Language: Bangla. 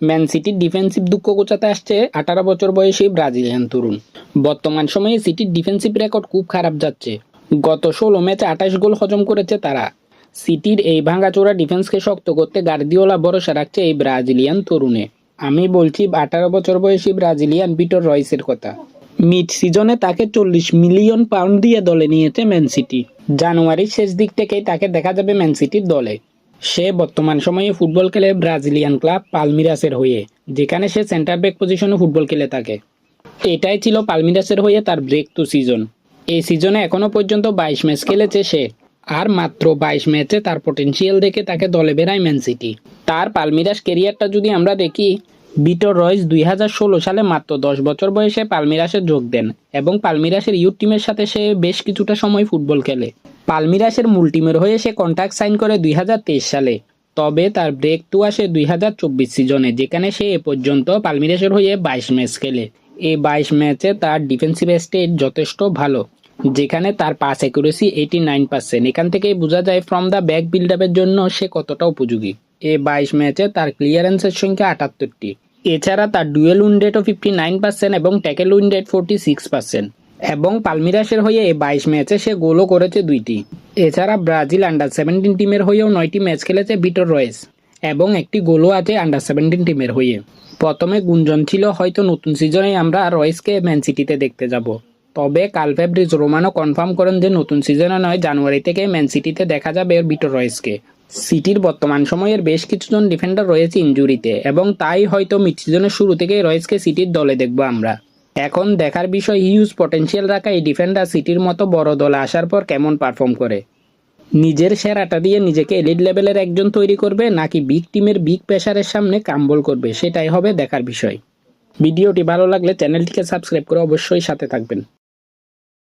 ম্যান সিটির ডিফেন্সিভ দুঃখ গোচাতে আসছে আঠারো বছর বয়সী ব্রাজিলিয়ান তরুণ। বর্তমান সময়ে সিটির ডিফেন্সিভ রেকর্ড খুব খারাপ যাচ্ছে। গত ষোলো ম্যাচে আঠাশ গোল হজম করেছে তারা। সিটির এই ভাঙাচোরা ডিফেন্সকে শক্ত করতে গার্দিওলা ভরসা রাখছে এই ব্রাজিলিয়ান তরুণে। আমি বলছি আঠারো বছর বয়সী ব্রাজিলিয়ান বিটর রয়েসের কথা। মিড সিজনে তাকে চল্লিশ মিলিয়ন পাউন্ড দিয়ে দলে নিয়েছে ম্যান সিটি। জানুয়ারির শেষ দিক থেকেই তাকে দেখা যাবে ম্যান সিটির দলে। সে বর্তমান সময়ে ফুটবল খেলে ব্রাজিলিয়ান ক্লাব পালমিরাসের হয়ে, যেখানে সে সেন্টার ব্যাক পজিশনে ফুটবল খেলে থাকে। এটাই ছিল পালমিরাসের হয়ে তার ব্রেক টু সিজন এই সিজনে এখনও পর্যন্ত বাইশ ম্যাচ খেলেছে সে, আর মাত্র বাইশ ম্যাচে তার পটেনশিয়াল দেখে তাকে দলে বেড়ায় ম্যান সিটি তার পালমিরাস কেরিয়ারটা যদি আমরা দেখি বিটর রয়েস দুই হাজার ষোলো সালে মাত্র দশ বছর বয়সে পালমিরাসে যোগ দেন, এবং পালমিরাসের ইউথ টিমের সাথে সে বেশ কিছুটা সময় ফুটবল খেলে। পালমিরাসের মূল টিমের হয়ে সে কন্ট্রাক্ট সাইন করে দুই হাজার তেইশ সালে। তবে তার ব্রেক টু আসে দুই হাজার চব্বিশ সিজনে যেখানে সে এ পর্যন্ত পালমিরাসের হয়ে বাইশ ম্যাচ খেলে। এই বাইশ ম্যাচে তার ডিফেন্সিভ স্টেট যথেষ্ট ভালো, যেখানে তার pass accuracy eighty nine percent এখান থেকেই বোঝা যায় ফ্রম দ্য ব্যাক বিল্ড আপের জন্য সে কতটা উপযোগী। এ বাইশ ম্যাচে তার ক্লিয়ারেন্সের সংখ্যা আটাত্তরটি। এছাড়া তার ডুয়েল উইন্ডেটও ফিফটি নাইন পার্সেন্ট এবং ট্যাকেল উইন্ডেট ফোরটি সিক্স পার্সেন্ট এবং পালমিরাসের হয়ে বাইশ ম্যাচে সে গোলও করেছে দুইটি। এছাড়া ব্রাজিল আন্ডার সেভেন্টিন টিমের হয়েও নয়টি ম্যাচ খেলেছে বিটর রয়েস, এবং একটি গোলও আছে আন্ডার সেভেন্টিন টিমের হয়ে। প্রথমে গুঞ্জন ছিল, হয়তো নতুন সিজনে আমরা রয়েসকে ম্যান সিটিতে দেখতে যাব। তবে কাল ফেব্রিজ রোমানো কনফার্ম করেন যে নতুন সিজনে নয়, জানুয়ারি থেকে ম্যান সিটিতে দেখা যাবে বিটর রয়েসকে। সিটির বর্তমান সময়ের বেশ কিছুজন ডিফেন্ডার রয়েছে ইনজুরিতে এবং তাই হয়তো মিড সিজনের শুরু থেকেই রয়েসকে সিটির দলে দেখব আমরা। এখন দেখার বিষয় হিউজ পটেনশিয়াল রাখা এই ডিফেন্ডার সিটির মতো বড় দল আসার পর কেমন পারফর্ম করে? নিজের সেরাটা দিয়ে নিজেকে এলিট লেভেলের একজন তৈরি করবে নাকি বিগ টিমের বিগ প্রেশারের সামনে কাম্বল করবে? সেটাই হবে দেখার বিষয়। ভিডিওটি ভালো লাগলে চ্যানেলটিকে সাবস্ক্রাইব করে অবশ্যই সাথে থাকবেন।